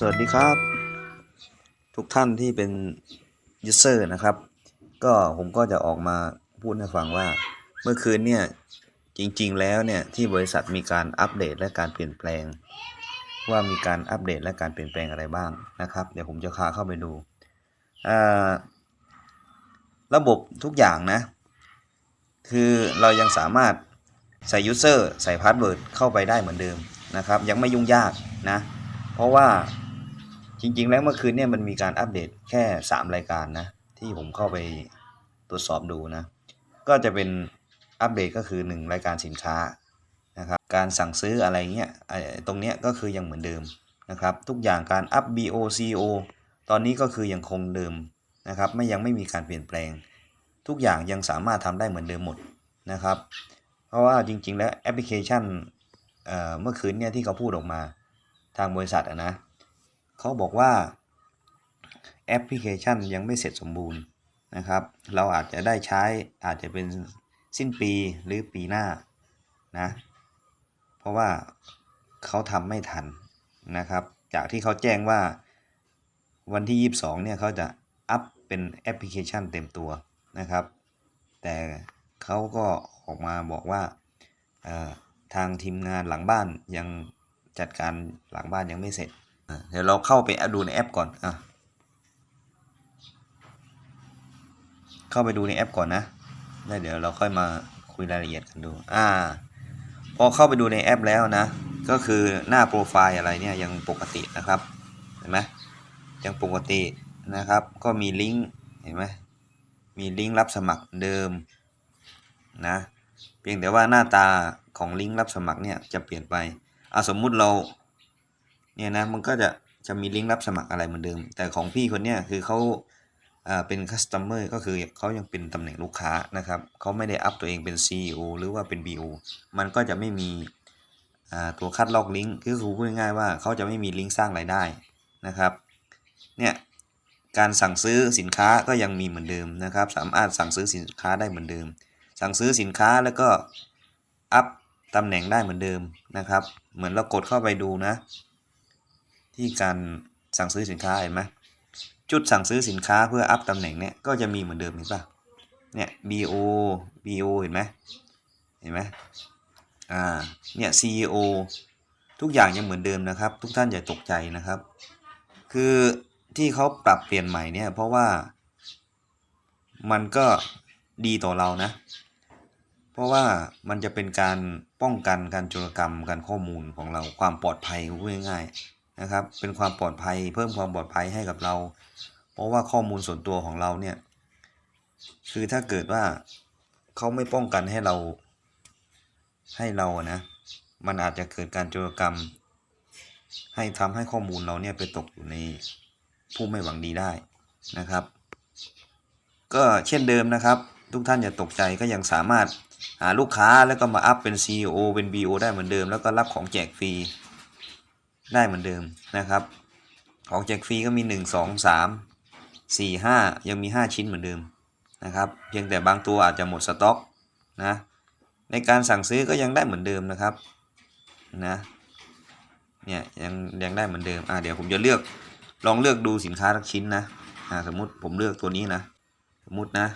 สวัสดีครับ ทุกท่านที่เป็นยูเซอร์นะครับ ก็ผมก็จะออกมาพูดให้ฟังว่า เมื่อคืนเนี่ย จริง ๆ แล้วเนี่ย ที่บริษัทมีการอัปเดตและการเปลี่ยนแปลง ว่ามีการอัปเดตและการเปลี่ยนแปลงอะไรบ้างนะครับ เดี๋ยวผมจะพาเข้าไปดูระบบทุกอย่างนะ คือเรายังสามารถใส่ยูเซอร์ใส่พาสเวิร์ดเข้าไปได้เหมือนเดิมนะครับ ยังไม่ยุ่งยากนะ เพราะว่า จริง ๆ แล้วเมื่อคืนเนี่ยมันมีการอัปเดตแค่ 3 รายการนะ ที่ผมเข้าไปตรวจสอบดูนะ ก็จะเป็นอัปเดตก็คือ 1 รายการสินค้านะครับการสั่งซื้ออะไรเงี้ยไอ้ตรงเนี้ยก็คือยังเหมือนเดิมนะครับ ทุกอย่างการอัพ BO CO ตอนนี้ก็คือยังคงเดิมนะครับไม่ยังไม่มีการเปลี่ยนแปลง ทุกอย่างยังสามารถทำได้เหมือนเดิมหมดนะครับ เพราะว่าจริง ๆ แล้วแอปพลิเคชันเอ่อเมื่อคืนเนี่ยที่เขาพูดออกมาทางบริษัทนะ เขาบอกว่าแอปพลิเคชันยังไม่เสร็จสมบูรณ์นะครับ เราอาจจะได้ใช้อาจจะเป็นสิ้นปีหรือปีหน้านะเพราะว่าเขาทำไม่ทันนะครับ จากที่เขาแจ้งว่าวันที่ 22 เนี่ยเขาจะอัพเป็นแอปพลิเคชันเต็มตัวนะครับ แต่เขาก็ออกมาบอกว่าทางทีมงานหลังบ้านยังจัดการหลังบ้านยังไม่เสร็จ เดี๋ยวเราเข้าไปดูในแอปก่อนอะเข้าไปดูในแอปก่อนนะแล้วเดี๋ยวเราค่อยมาคุยรายละเอียดกันดูอ่าพอเข้าไปดูในแอปแล้วนะ ก็คือหน้าโปรไฟล์อะไรเนี่ยยังปกตินะครับเห็นไหมยังปกตินะครับ ก็มีลิงก์เห็นไหมมีลิงก์รับสมัครเดิมนะเพียงแต่ว่าหน้าตาของลิงก์รับสมัครเนี่ยจะเปลี่ยนไปอสมมุติเรา เนี่ยนะมันก็จะจะมีลิงก์รับสมัครอะไรเหมือนเดิม แต่ของพี่คนเนี้ยคือเขาเป็นคัส t o ม e r ก็คือเขายังเป็นตำแหน่งลูกค้านะครับเขาไม่ได้อัพตัวเองเป็น CEO หรือว่าเป็น BO มันก็จะไม่มีตัวคัดลอกลิงก์คือคือพูดง่ายๆว่าเขาจะไม่มีลิงก์สร้างรายได้นะครับเนี่ยการสั่งซื้อสินค้าก็ยังมีเหมือนเดิมนะครับ สามารถสั่งซื้อสินค้าได้เหมือนเดิม สั่งซื้อสินค้าแล้วก็อัพตำแหน่งได้เหมือนเดิมนะครับ เหมือนเรากดเข้าไปดูนะ ที่การสั่งซื้อสินค้าเห็นไหมจุดสั่งซื้อสินค้าเพื่ออัพตำแหน่งเนี่ยก็จะมีเหมือนเดิมเห็นปะเนี่ย BO BO เห็นไหมเห็นไหมอ่าเนี่ย CEO ทุกอย่างยังเหมือนเดิมนะครับ ทุกท่านอย่าตกใจนะครับ คือที่เขาปรับเปลี่ยนใหม่เนี่ยเพราะว่ามันก็ดีต่อเรานะ เพราะว่ามันจะเป็นการป้องกันการโจรกรรมการข้อมูลของเราความปลอดภัยพูดง่ายๆ นะครับ เป็นความปลอดภัย เพิ่มความปลอดภัยให้กับเรา เพราะว่าข้อมูลส่วนตัวของเราเนี่ย คือถ้าเกิดว่าเขาไม่ป้องกันให้เรา ให้เรานะ มันอาจจะเกิดการโจรกรรม ให้ทำให้ข้อมูลเราเนี่ยไปตกอยู่ในผู้ไม่หวังดีได้นะครับ ก็เช่นเดิมนะครับ ทุกท่านอย่าตกใจก็ยังสามารถหาลูกค้าแล้วก็มาอัพเป็น CEO เป็น BO ได้เหมือนเดิม แล้วก็รับของแจกฟรี ได้เหมือนเดิมนะครับ ของแจกฟรีก็มี 1 2 3 4 5 ยังมี 5 ชิ้นเหมือนเดิมนะครับเพียงแต่บางตัวอาจจะหมดสต็อกนะในการสั่งซื้อก็ยังได้เหมือนเดิมนะครับนะเนี่ยยังยังได้เหมือนเดิมอ่าเดี๋ยวผมจะเลือกลองเลือกดูสินค้าทักชิ้นนะอ่าสมมุติผมเลือกตัวนี้นะ สมมุตินะ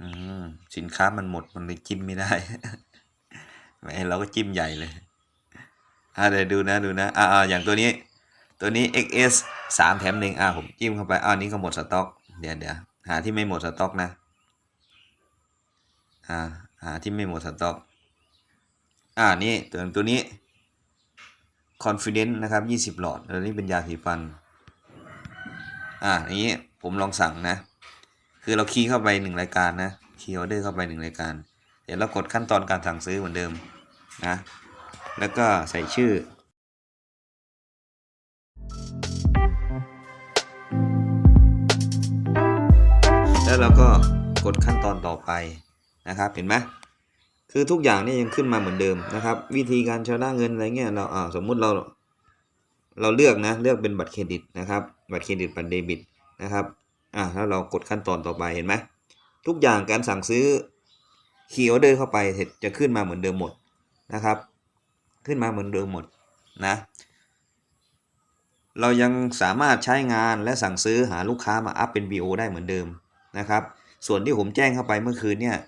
อืม สินค้ามันหมดมันเลยจิ้มไม่ได้แหมเราก็จิ้มใหญ่เลยอ่าเดี๋ยวดูนะดูนะอ่าออย่างตัวนี้ ตัวนี้ XS สามแถมหนึ่งอ่าผมจิ้มเข้าไปอ่านี้ก็หมดสต็อก เดี๋ยวเดี๋ยวหาที่ไม่หมดสต็อกนะอ่าหาที่ไม่หมดสต็อกอ่านี่ตัวตัวนี้ confidence นะครับ 20 หลอดแล้วนี่เป็นยาสีฟัน อ่านี้ผมลองสั่งนะ คือเราคีย์เข้าไปหนึ่งรายการนะ คีย์ออเดอร์เข้าไปหนึ่งรายการ เดี๋ยวเรากดขั้นตอนการสั่งซื้อเหมือนเดิมนะ แล้วก็ใส่ชื่อ แล้วเราก็กดขั้นตอนต่อไปนะครับ เห็นไหมคือทุกอย่างนี่ยยังขึ้นมาเหมือนเดิมนะครับ วิธีการชำระเงินอะไรเงี้ยเราอ่าสมมุติเราเราเลือกนะเลือกเป็นบัตรเครดิตนะครับ บัตรเครดิตบัตรเดบิตนะครับอ่าแล้วเรากดขั้นตอนต่อไปเห็นไหม ทุกอย่างการสั่งซื้อคีย์ออเดอร์เข้าไปเสร็จจะขึ้นมาเหมือนเดิมหมดนะครับ ขึ้นมาเหมือนเดิมหมดนะ เรายังสามารถใช้งานและสั่งซื้อหาลูกค้ามาอัพเป็น BO ได้เหมือนเดิมนะครับ ส่วนที่ผมแจ้งเข้าไปเมื่อคืนเนี่ย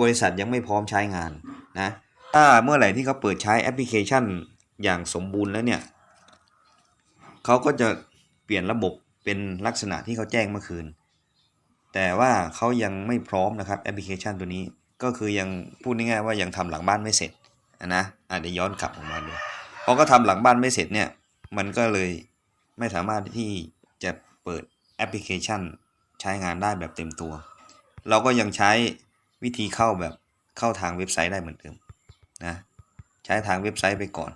บริษัทยังไม่พร้อมใช้งานนะถ้าเมื่อไหร่ที่เขาเปิดใช้แอปพลิเคชันอย่างสมบูรณ์แล้วเนี่ยเขาก็จะเปลี่ยนระบบเป็นลักษณะที่เขาแจ้งเมื่อคืน แต่ว่าเขายังไม่พร้อมนะครับแอปพลิเคชันตัวนี้ ก็คือยังพูดง่ายๆว่ายังทำหลังบ้านไม่เสร็จนะอาจจะย้อนกลับออกมาดูพอก็ทำหลังบ้านไม่เสร็จเนี่ยมันก็เลยไม่สามารถที่จะเปิดแอปพลิเคชันใช้งานได้แบบเต็มตัว เราก็ยังใช้วิธีเข้าแบบเข้าทางเว็บไซต์ได้เหมือนเดิมนะใช้ทางเว็บไซต์ไปก่อน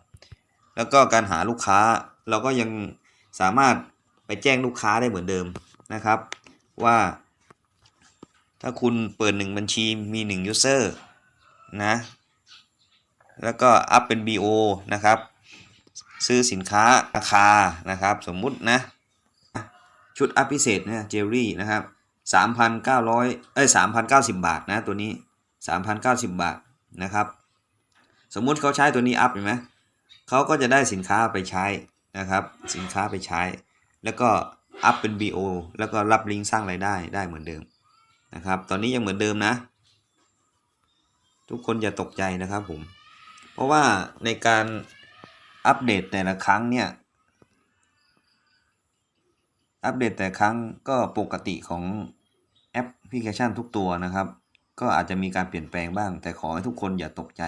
แล้วก็การหาลูกค้าเราก็ยังสามารถไปแจ้งลูกค้าได้เหมือนเดิมนะครับ ว่า ถ้าคุณเปิด 1 บัญชีมี1 user นะ แล้วก็อัพเป็น BO นะครับ ซื้อสินค้าราคานะครับ สมมุตินะ ชุดอัพพิเศษเนี่ยเจลลี่นะครับ3,900เอ้ย3,090 บาทนะตัวนี้ 3,090 บาทนะครับ สมมุติเขาใช้ตัวนี้อัพเห็นไหมเขาก็จะได้สินค้าไปใช้นะครับ สินค้าไปใช้ แล้วก็อัพเป็น BO แล้วก็รับลิงก์สร้างรายได้ได้เหมือนเดิม นะครับ ตอนนี้ยังเหมือนเดิมนะ ทุกคนอย่าตกใจนะครับผม เพราะว่าในการอัปเดตแต่ละครั้งเนี่ย อัปเดตแต่ครั้งก็ปกติของแอปพลิเคชันทุกตัวนะครับ ก็อาจจะมีการเปลี่ยนแปลงบ้าง แต่ขอให้ทุกคนอย่าตกใจ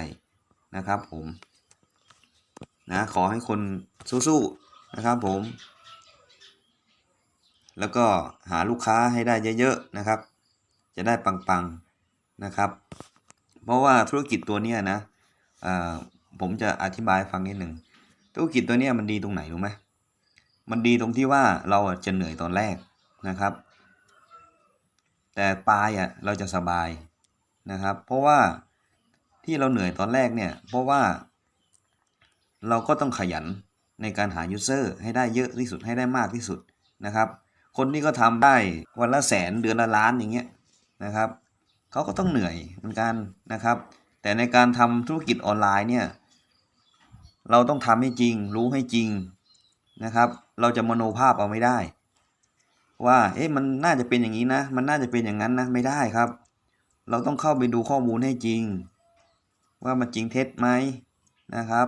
นะครับผมนะขอให้คนสู้ๆนะครับผม แล้วก็หาลูกค้าให้ได้เยอะๆนะครับ จะได้ปังๆนะครับ เพราะว่าธุรกิจตัวเนี้ยนะผมจะอธิบายฟังนิดหนึ่งธุรกิจตัวเนี้ยมันดีตรงไหนรู้ไหมมันดีตรงที่ว่าเราจะเหนื่อยตอนแรกนะครับ แต่ปลายอะเราจะสบายนะครับ เพราะว่าที่เราเหนื่อยตอนแรกเนี่ย เพราะว่า เราก็ต้องขยันในการหา user ให้ได้เยอะที่สุดให้ได้มากที่สุดนะครับ คนที่ก็ทำได้วันละแสนเดือนละล้านอย่างเงี้ย นะครับเขาก็ต้องเหนื่อยเหมือนกันนะครับ แต่ในการทำธุรกิจออนไลน์เนี่ยเราต้องทำให้จริง รู้ให้จริงนะครับ เราจะมโนภาพเอาไม่ได้ ว่าเอ๊ะมันน่าจะเป็นอย่างนี้นะ มันน่าจะเป็นอย่างนั้นนะไม่ได้ครับ เราต้องเข้าไปดูข้อมูลให้จริง ว่ามันจริงเท็จไหมนะครับ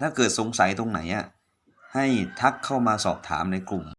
ถ้าเกิดสงสัยตรงไหนอะให้ทักเข้ามาสอบถามในกลุ่ม